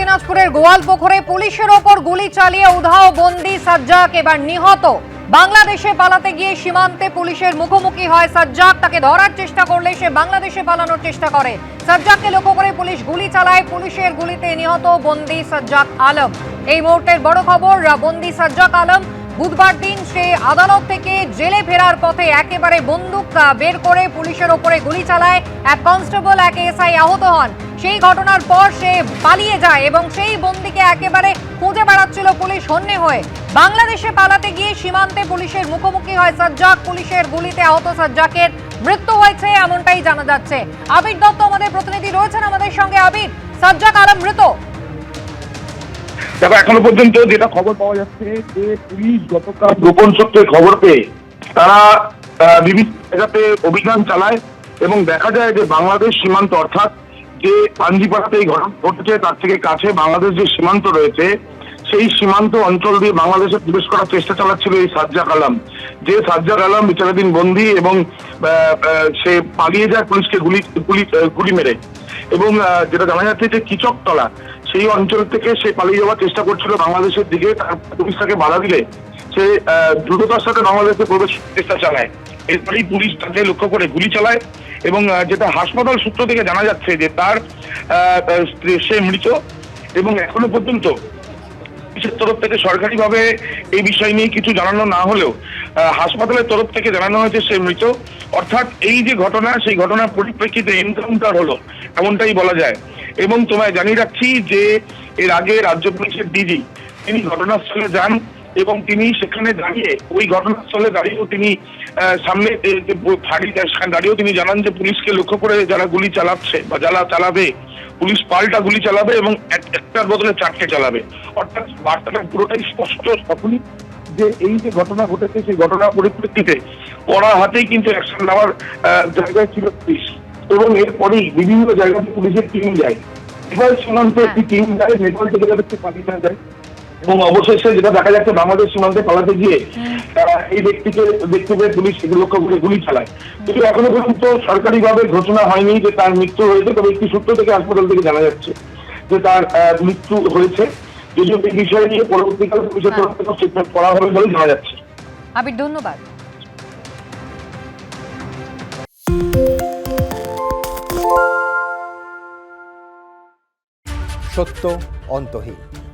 দিনাজপুরের গোয়ালপুকুরে পুলিশের ওপর গুলি চালিয়ে উধাও বন্দি সাজ্জাক এবার নিহত। বাংলাদেশে পালাতে গিয়ে সীমান্তে পুলিশের মুখোমুখি হয় সাজ্জাক। তাকে ধরার চেষ্টা করলে সে বাংলাদেশে পালানোর চেষ্টা করে। সাজ্জাককে লক্ষ্য করে পুলিশ গুলি চালায়। পুলিশের গুলিতে নিহত বন্দি সাজ্জাক আলম। এই মুহূর্তের বড় খবর বন্দি সাজ্জাক আলম বুধবার দিন সে আদালত থেকে জেলে ফেরার পথে একেবারে বন্দুক বের করে পুলিশের ওপরে গুলি চালায়। এক কনস্টেবল, এক এসআই আহত হন। সেই ঘটনার পর সে পালিয়ে যায় এবং সেই বন্দিকে একেবারে খুঁজে বেড়াচ্ছিল পুলিশ হন্যে হয়ে। বাংলাদেশে পালাতে গিয়ে সীমান্তে পুলিশের মুখোমুখি হয় সাজ্জাক। পুলিশের গুলিতে আহত সাজ্জাকের মৃত্যু হয়েছে এমনটাই জানা যাচ্ছে। আবির দত্ত আমাদের প্রতিনিধি রয়েছেন আমাদের সঙ্গে। আবির, সাজ্জাক আলম মৃত। দেখো, এখনও পর্যন্ত যেটা খবর পাওয়া যাচ্ছে যে পুলিশ গতকাল গোপন সূত্রে খবর পেয়ে তারা বিভিন্ন জায়গাতে অভিযান চালায় এবং দেখা যায় যে বাংলাদেশ সীমান্ত, অর্থাৎ যে পাঞ্জিপাড়াতে এই ঘটনা ঘটেছে, তার থেকে কাছে বাংলাদেশ যে সীমান্ত রয়েছে, সেই সীমান্ত অঞ্চল দিয়ে বাংলাদেশে প্রবেশ করার চেষ্টা চালাচ্ছিল এই সাজ্জাক আলম। যে সাজ্জাক আলম বিচারাধীন বন্দী এবং সে পালিয়ে যায় পুলিশকে গুলি গুলি গুলি মেরে। এবং যেটা জানা যাচ্ছে যে কিচকতলা, সেই অঞ্চল থেকে সে পালিয়ে যাওয়ার চেষ্টা করছিল বাংলাদেশের দিকে, তার পুলিশ তাকে বাধা দিলে। সে দ্রুততার সাথে বাংলাদেশে প্রবেশ চেষ্টা চালায়। এরপরেই পুলিশ তাকে লক্ষ্য করে গুলি চালায়। এবং যেটা হাসপাতাল সূত্র থেকে জানা যাচ্ছে যে তার সে মৃত এবং এখনও পর্যন্ত পুলিশের তরফ থেকে সরকারিভাবে এই বিষয় নিয়ে কিছু জানানো না হলেও হাসপাতালের তরফ থেকে জানানো হয়েছে সে মৃত। অর্থাৎ এই যে ঘটনা, সেই ঘটনার পরিপ্রেক্ষিতে এনকাউন্টার হলো, এমনটাই বলা যায়। এবং তোমায় জানিয়ে রাখছি যে, এর আগে রাজ্য পুলিশের ডিজি, তিনি ঘটনাস্থলে যান। এবং তিনি সেখানে দাঁড়িয়ে ওই ঘটনাস্থলে দাঁড়িয়েও তিনি সামনে যে ফাঁড়ি দাঁড়িয়েও তিনি জানান যে পুলিশকে লক্ষ্য করে যারা গুলি চালাচ্ছে বা যারা চালাবে পুলিশ পাল্টা গুলি চালাবে এবং একটার বদলে চারটে চালাবে। অর্থাৎ বার্তাটা পুরোটাই স্পষ্ট তখনই যে এই যে ঘটনা ঘটেছে সেই ঘটনার পরিপ্রেক্ষিতে পড়া হাতেই কিন্তু অ্যাকশন নেওয়ার জায়গায় ছিল পুলিশ এবং এরপরেই বিভিন্ন জায়গাতে পুলিশের টিম যায়। এবার সীমান্তে একটি টিম যায় নেপাল থেকে যাদেরকে পালিয়ে না যায়। এবং অবশেষে যেটা দেখা যাচ্ছে বাংলাদেশ সীমান্তে পালাতে গিয়ে তারা এই ব্যক্তিকে দেখতে পেয়ে পুলিশ লক্ষ্য করে গুলি চালায়। কিন্তু এখনও পর্যন্ত সরকারিভাবে ঘোষণা হয়নি যে তার মৃত্যু হয়েছে তবে একটি সূত্র থেকে হাসপাতাল থেকে জানা যাচ্ছে যে তার মৃত্যু হয়েছে। যদিও এই বিষয় নিয়ে পরবর্তীকালে পুলিশের তরফ থেকে স্টেটমেন্ট করা হবে বলে জানা যাচ্ছে। আবির ধন্যবাদ। সত্য অন্তহীন।